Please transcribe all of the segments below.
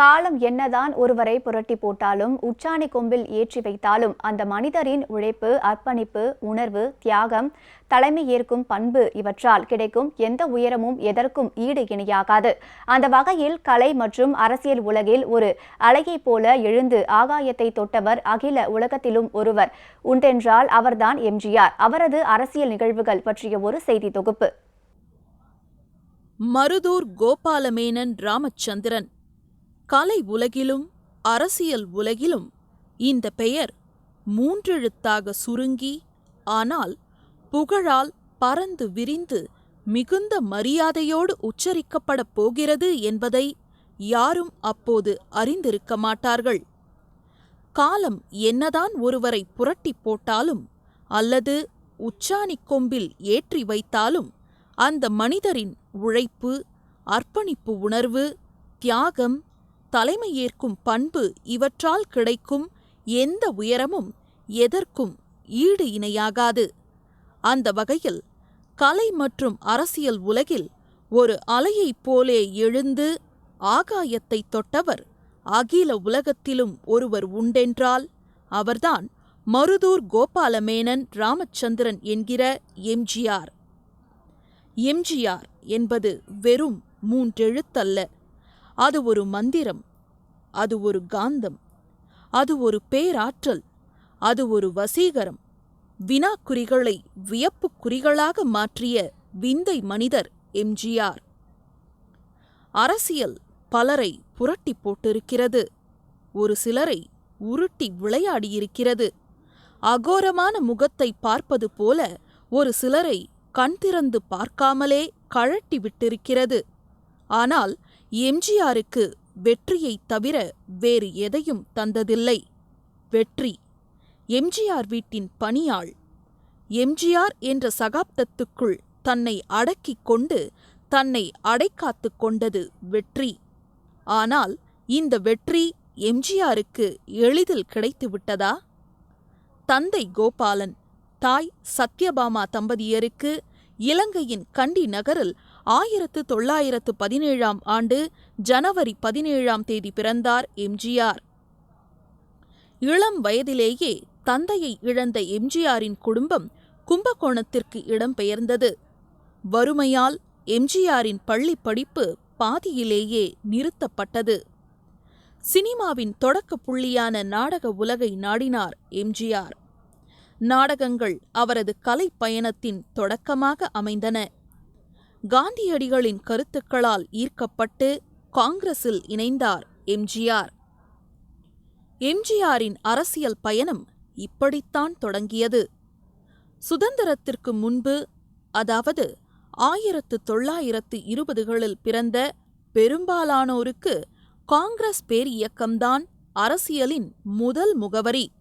காலம் என்னதான் ஒருவரை புரட்டி போட்டாலும் உச்சாணி கொம்பில் ஏற்றி வைத்தாலும் அந்த மனிதரின் உழைப்பு அர்ப்பணிப்பு உணர்வு தியாகம் தலைமை ஏற்கும் பண்பு இவற்றால் கிடைக்கும் எந்த உயரமும் எதற்கும் ஈடு இணையாகாது. அந்த வகையில் கலை மற்றும் அரசியல் உலகில் ஒரு அலையைப் போல எழுந்து ஆகாயத்தை தொட்டவர் அகில உலகத்திலும் ஒருவர். உண்டென்றால் அவர்தான் எம்ஜிஆர். அவரது அரசியல் நிகழ்வுகள் பற்றிய ஒரு செய்தி தொகுப்பு. மருதூர் கோபாலமேனன் ராமச்சந்திரன். கலை உலகிலும் அரசியல் உலகிலும் இந்த பெயர் மூன்றெழுத்தாக சுருங்கி ஆனால் புகழால் பறந்து விரிந்து மிகுந்த மரியாதையோடு உச்சரிக்கப்படப் போகிறது என்பதை யாரும் அப்போது அறிந்திருக்க மாட்டார்கள். காலம் என்னதான் ஒருவரை புரட்டிப் போட்டாலும் அல்லது உச்சாணிக் கொம்பில் ஏற்றி வைத்தாலும் அந்த மனிதரின் உழைப்பு அர்ப்பணிப்பு உணர்வு தியாகம் தலைமையேற்கும் பண்பு இவற்றால் கிடைக்கும் எந்த உயரமும் எதற்கும் ஈடு இணையாகாது. அந்த வகையில் கலை மற்றும் அரசியல் உலகில் ஒரு அலையைப் போலே எழுந்து ஆகாயத்தை தொட்டவர் அகில உலகத்திலும் ஒருவர் உண்டென்றால் அவர்தான் மருதூர் கோபாலமேனன் ராமச்சந்திரன் என்கிற எம்ஜிஆர் எம்ஜிஆர் என்பது வெறும் மூன்றெழுத்தல்ல. அது ஒரு மந்திரம் அது ஒரு காந்தம் அது ஒரு பேராற்றல் அது ஒரு வசீகரம் வினாக்குறிகளை வியப்புக் குறிகளாக மாற்றிய விந்தை மனிதர் எம்ஜிஆர். அரசியல் பலரை புரட்டி போட்டிருக்கிறது ஒரு சிலரை உருட்டி விளையாடியிருக்கிறது. அகோரமான முகத்தை பார்ப்பது போல ஒரு சிலரை கண் திறந்து பார்க்காமலே கழட்டி விட்டிருக்கிறது. ஆனால் எம்ஜிஆருக்கு வெற்றியைத் தவிர வேறு எதையும் தந்ததில்லை. வெற்றி. எம்ஜிஆர் வீட்டின் பணியாள். எம்ஜிஆர் என்ற சகாப்தத்துக்குள் தன்னை அடக்கிக் கொண்டு தன்னை அடைக்காத்துக் கொண்டது வெற்றி. ஆனால் இந்த வெற்றி எம்ஜிஆருக்கு எளிதில் கிடைத்துவிட்டதா தந்தை கோபாலன் தாய் சத்யபாமா தம்பதியருக்கு இலங்கையின் கண்டி நகரில் ஆயிரத்து தொள்ளாயிரத்து பதினேழாம் ஆண்டு ஜனவரி பதினேழாம் தேதி பிறந்தார் எம்ஜிஆர். இளம் வயதிலேயே தந்தையை இழந்த எம்ஜிஆரின் குடும்பம் கும்பகோணத்திற்கு இடம்பெயர்ந்தது. வறுமையால் எம்ஜிஆரின் பள்ளி படிப்பு பாதியிலேயே நிறுத்தப்பட்டது. சினிமாவின் தொடக்க புள்ளியான நாடக உலகை நாடினார் எம்ஜிஆர். நாடகங்கள் அவரது கலை பயணத்தின் தொடக்கமாக அமைந்தன. காந்தியடிகளின் கருத்துக்களால் ஈர்க்கப்பட்டு காங்கிரஸில் இணைந்தார் எம்ஜிஆர். எம்ஜிஆரின் அரசியல் பயணம் இப்படித்தான் தொடங்கியது. சுதந்திரத்திற்கு முன்பு அதாவது ஆயிரத்து தொள்ளாயிரத்து இருபதுகளில் பிறந்த பெரும்பாலானோருக்கு காங்கிரஸ் பேரியக்கம்தான் அரசியலின் முதல் முகவரி.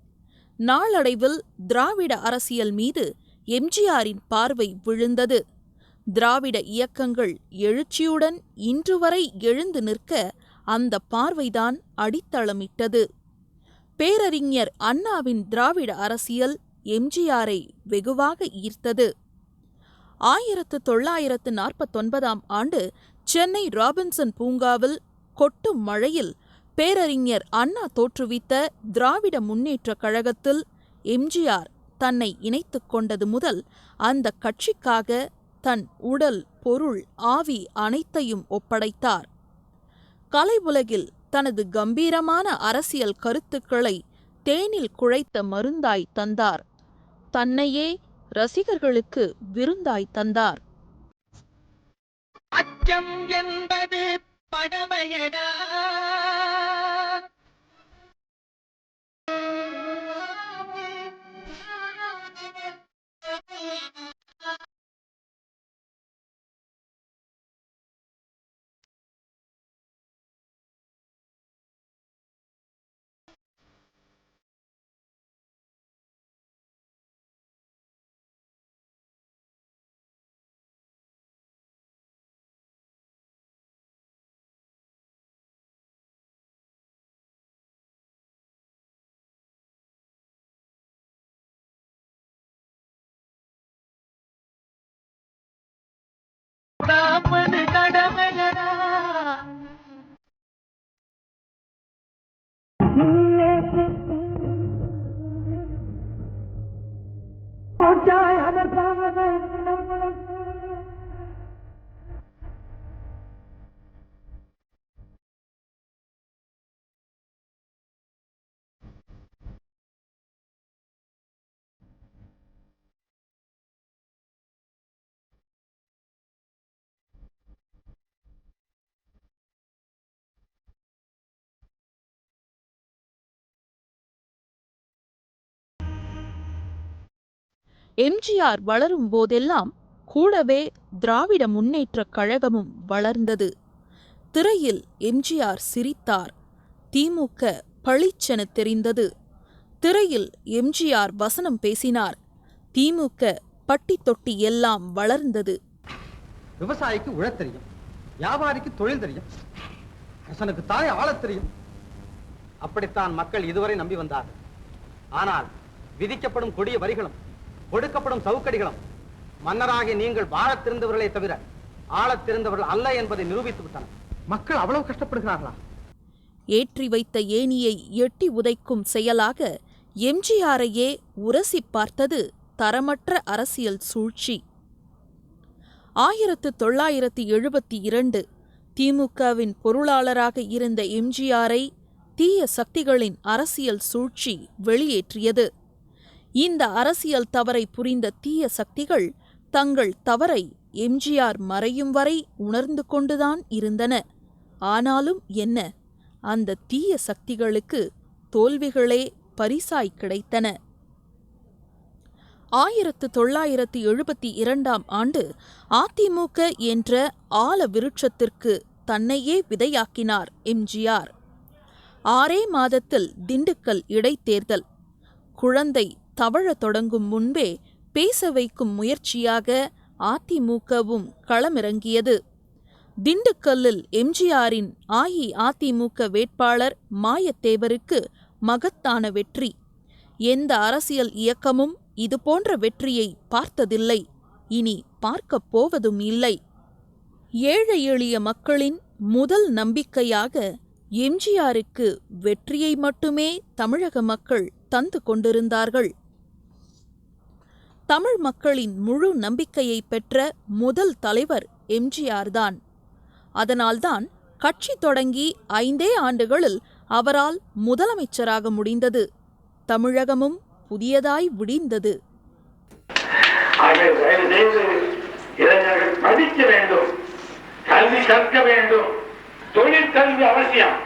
நாளடைவில் திராவிட அரசியல் மீது எம்ஜிஆரின் பார்வை விழுந்தது. திராவிட இயக்கங்கள் எழுச்சியுடன் இன்று வரை எழுந்து நிற்க அந்த பார்வைதான் அடித்தளமிட்டது. பேரறிஞர் அண்ணாவின் திராவிட அரசியல் எம்ஜிஆரை வெகுவாக ஈர்த்தது. ஆயிரத்து தொள்ளாயிரத்து நாற்பத்தொன்பதாம் ஆண்டு சென்னை ராபின்சன் பூங்காவில் கொட்டும் மழையில் பேரறிஞர் அண்ணா தோற்றுவித்த திராவிட முன்னேற்றக் கழகத்தில் எம்ஜிஆர் தன்னை இணைத்துக் கொண்டது முதல் அந்த கட்சிக்காக தன் உடல் பொருள் ஆவி அனைத்தையும் ஒப்படைத்தார். கலை உலகில் தனது கம்பீரமான அரசியல் கருத்துக்களை தேனில் குழைத்த மருந்தாய் தந்தார். தன்னையே ரசிகர்களுக்கு விருந்தாய் தந்தார். அச்சம் என்பது படமையடா. காப்பது எம்ஜிஆர் வளரும் போதெல்லாம் கூடவே திராவிட முன்னேற்றக் கழகமும் வளர்ந்தது. திரையில் எம்ஜிஆர் சிரித்தார். திமுக பளிச்சென தெரிந்தது. திரையில் எம்ஜிஆர் வசனம் பேசினார். திமுக பட்டி தொட்டி எல்லாம் வளர்ந்தது. விவசாயிக்கு உழ தெரியும். வியாபாரிக்கு தொழில் தெரியும். அரசனுக்கு தானே ஆளத் தெரியும். அப்படித்தான் மக்கள் இதுவரை நம்பி வந்தார்கள். ஆனால் விதிக்கப்படும் கொடிய வரிகளும் கொடுக்கப்படும் சவுக்கடிகளும். மன்னராகிய நீங்கள் வாழத் தெரிந்தவர்களே தவிர ஆளத் தெரிந்தவர்கள் அல்ல என்பதை நிரூபித்து விட்டனர் மக்கள் அவ்வளவு கஷ்டப்படுகிறார்களா? ஏற்றி வைத்த ஏணியை எட்டி உதைக்கும் செயலாக எம்ஜிஆரையே உரசிப் பார்த்தது தரமற்ற அரசியல் சூழ்ச்சி. ஆயிரத்து தொள்ளாயிரத்தி எழுபத்தி இரண்டு திமுகவின் பொருளாளராக இருந்த எம்ஜிஆரை தீய சக்திகளின் அரசியல் சூழ்ச்சி வெளியேற்றியது. இந்த அரசியல் தவறை புரிந்த தீய சக்திகள் தங்கள் தவறை எம்ஜிஆர் மறையும் வரை உணர்ந்து கொண்டுதான் இருந்தன. ஆனாலும் என்ன? அந்த தீய சக்திகளுக்கு தோல்விகளே பரிசாய் கிடைத்தன. ஆயிரத்து தொள்ளாயிரத்து எழுபத்தி இரண்டாம் ஆண்டு அதிமுக என்ற ஆல விருட்சத்திற்கு தன்னையே விதையாக்கினார் எம்ஜிஆர். ஆறே மாதத்தில் திண்டுக்கல் இடைத்தேர்தல். குழந்தை தவழத் தொடங்கும் முன்பே பேச வைக்கும் முயற்சியாக அதிமுகவும் களமிறங்கியது. திண்டுக்கல்லில் எம்ஜிஆரின் அஇஅதிமுக வேட்பாளர் மாயத்தேவருக்கு மகத்தான வெற்றி. எந்த அரசியல் இயக்கமும் இதுபோன்ற வெற்றியை பார்த்ததில்லை. இனி பார்க்கப் போவதும் இல்லை. ஏழை எளிய மக்களின் முதல் நம்பிக்கையாக எம்ஜிஆருக்கு வெற்றியை மட்டுமே தமிழக மக்கள் தந்து கொண்டிருந்தார்கள். தமிழ் மக்களின் முழு நம்பிக்கையை பெற்ற முதல் தலைவர் எம்ஜிஆர் தான். அதனால்தான் கட்சி தொடங்கி ஐந்தே ஆண்டுகளில் அவரால் முதலமைச்சராக முடிந்தது. தமிழகமும் புதியதாய் விடிந்தது. படிக்க வேண்டும் கல்வி கற்க வேண்டும் தொழிற்கல்வி அவசியம்.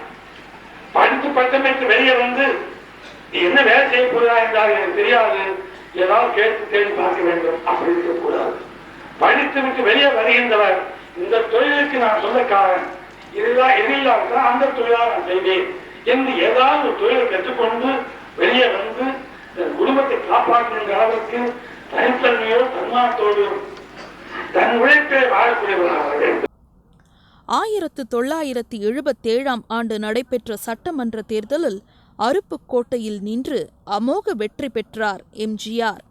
படித்து பட்டம் வெளியே வந்து என்ன வேலை செய்ய போறா என்றால் எனக்கு தெரியாது. ஏதாவது கேட்டு தேடி பார்க்க வேண்டும்? அப்படி இருக்கக்கூடாது. படித்து விட்டு வெளியே வருகின்றவர் இந்த தொழிலுக்கு நான் சொந்தக்காரன். இதுதான் எதிரில்லாவிட்டால் அந்த தொழிலாக நான் செய்வேன் என்று ஏதாவது ஒரு தொழிலை கற்றுக்கொண்டு வெளியே வந்து குடும்பத்தை காப்பாற்றுகின்ற அளவுக்கு தனித்தன்மையோ தன்மானத்தோடு தன் உழைப்பை வாழக்கூடியவர்களாக வேண்டும். ஆயிரத்து தொள்ளாயிரத்து எழுபத்தேழாம் ஆண்டு நடைபெற்ற சட்டமன்ற தேர்தலில் அருப்புக்கோட்டையில் நின்று அமோக வெற்றி பெற்றார் எம்ஜிஆர்.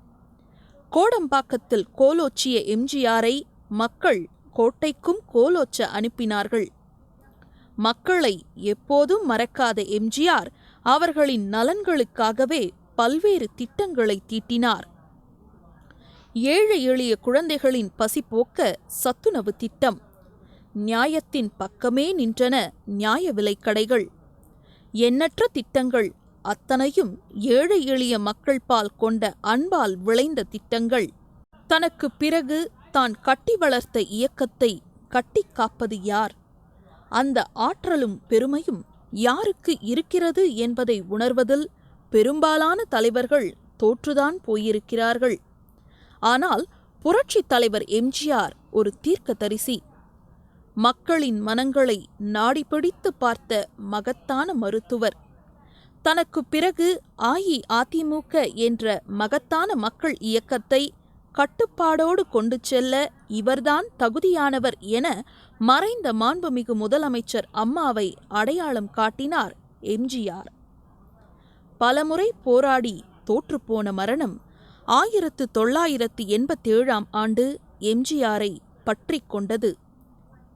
கோடம்பாக்கத்தில் கோலோச்சிய எம்ஜிஆரை மக்கள் கோட்டைக்கும் கோலோச்ச அனுப்பினார்கள். மக்களை எப்போதும் மறக்காத எம்ஜிஆர் அவர்களின் நலன்களுக்காகவே பல்வேறு திட்டங்களை தீட்டினார். ஏழை எளிய குழந்தைகளின் பசிப்போக்க சத்துணவு திட்டம். நியாயத்தின் பக்கமே நின்றன நியாய விலைக்கடைகள். எண்ணற்ற திட்டங்கள். அத்தனையும் ஏழை எளிய மக்கள் பால் கொண்ட அன்பால் விளைந்த திட்டங்கள். தனக்கு பிறகு தான் கட்டி வளர்த்த இயக்கத்தை கட்டி காப்பது யார்? அந்த ஆற்றலும் பெருமையும் யாருக்கு இருக்கிறது என்பதை உணர்வதில் பெரும்பாலான தலைவர்கள் தோற்றுதான் போயிருக்கிறார்கள். ஆனால் புரட்சித் தலைவர் எம்ஜிஆர் ஒரு தீர்க்கதரிசி. மக்களின் மனங்களை நாடிபிடித்து பார்த்த மகத்தான மருத்துவர். தனக்கு பிறகு அஇஅதிமுக என்ற மகத்தான மக்கள் இயக்கத்தை கட்டுப்பாடோடு கொண்டு செல்ல இவர்தான் தகுதியானவர் என மறைந்த மாண்புமிகு முதலமைச்சர் அம்மாவை அடையாளம் காட்டினார் எம்ஜிஆர். பலமுறை போராடி தோற்றுப்போன மரணம் ஆயிரத்து தொள்ளாயிரத்து எண்பத்தேழாம் ஆண்டு எம்ஜிஆரை பற்றி கொண்டது.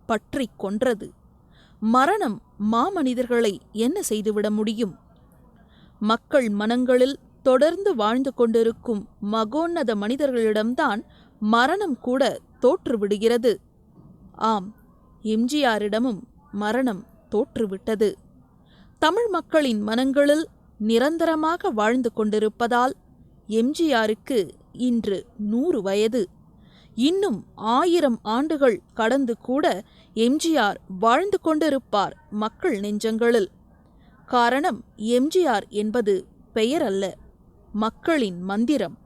பற்றி கொன்றது. மரணம் மாமனிதர்களை என்ன செய்துவிட முடியும்? மக்கள் மனங்களில் தொடர்ந்து வாழ்ந்து கொண்டிருக்கும் மகோன்னத மனிதர்களிடம்தான் மரணம் கூட தோற்றுவிடுகிறது. ஆம் எம்ஜிஆரிடமும் மரணம் தோற்றுவிட்டது. தமிழ் மக்களின் மனங்களில் நிரந்தரமாக வாழ்ந்து கொண்டிருப்பதால் எம்ஜிஆருக்கு இன்று நூறு வயது. இன்னும் ஆயிரம் ஆண்டுகள் கடந்து கூட எம்ஜிஆர் வாழ்ந்து கொண்டிருப்பார் மக்கள் நெஞ்சங்களில். காரணம் எம்ஜிஆர் என்பது பெயர் அல்ல மக்களின் மந்திரம்.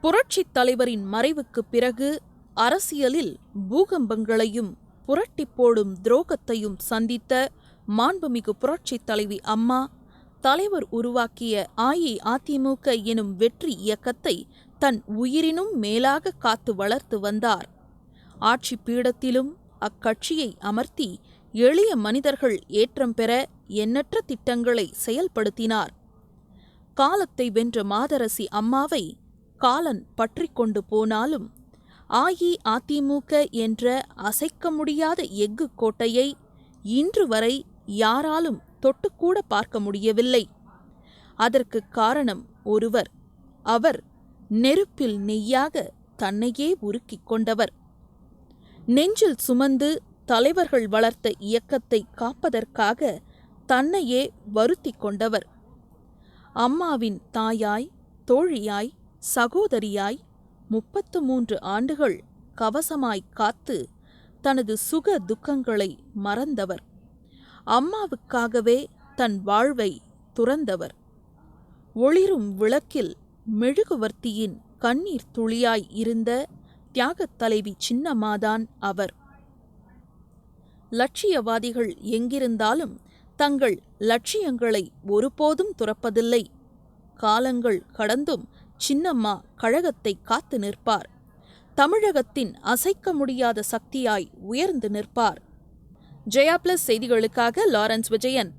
புரட்சித் தலைவரின் மறைவுக்குப் பிறகு அரசியலில் பூகம்பங்களையும் புரட்டி போடும் துரோகத்தையும் சந்தித்த மாண்புமிகு புரட்சித் தலைவி அம்மா தலைவர் உருவாக்கிய அஇஅதிமுக எனும் வெற்றி இயக்கத்தை தன் உயிரினும் மேலாக காத்து வளர்த்து வந்தார். ஆட்சி பீடத்திலும் அக்கட்சியை அமர்த்தி எளிய மனிதர்கள் ஏற்றம் பெற எண்ணற்ற திட்டங்களை செயல்படுத்தினார். காலத்தை வென்ற மாதரசி அம்மாவை காலன் பற்றி கொண்டு போனாலும் அஇஅதிமுக என்ற அசைக்க முடியாத எஃகு கோட்டையை இன்று வரை யாராலும் தொட்டுக்கூட பார்க்க முடியவில்லை. அதற்கு காரணம் ஒருவர். அவர் நெருப்பில் நெய்யாக தன்னையே உருக்கிக் கொண்டவர். நெஞ்சில் சுமந்து தலைவர்கள் வளர்த்த இயக்கத்தை காப்பதற்காக தன்னையே வருத்திக் கொண்டவர். அம்மாவின் தாயாய் தோழியாய் சகோதரியாய் முப்பத்து மூன்று ஆண்டுகள் கவசமாய் காத்து தனது சுக துக்கங்களை மறந்தவர். அம்மாவுக்காகவே தன் வாழ்வை துறந்தவர். ஒளிரும் விளக்கில் மெழுகுவர்த்தியின் கண்ணீர் துளியாய் இருந்த தியாகத் தலைவி சின்னம்மாதான் அவர். லட்சியவாதிகள் எங்கிருந்தாலும் தங்கள் லட்சியங்களை ஒருபோதும் துறப்பதில்லை. காலங்கள் கடந்தும் சின்னம்மா கழகத்தை காத்து நிற்பார். தமிழகத்தின் அசைக்க முடியாத சக்தியாய் உயர்ந்து நிற்பார். ஜெயா பிளஸ் செய்திகளுக்காக லாரன்ஸ் விஜயன்.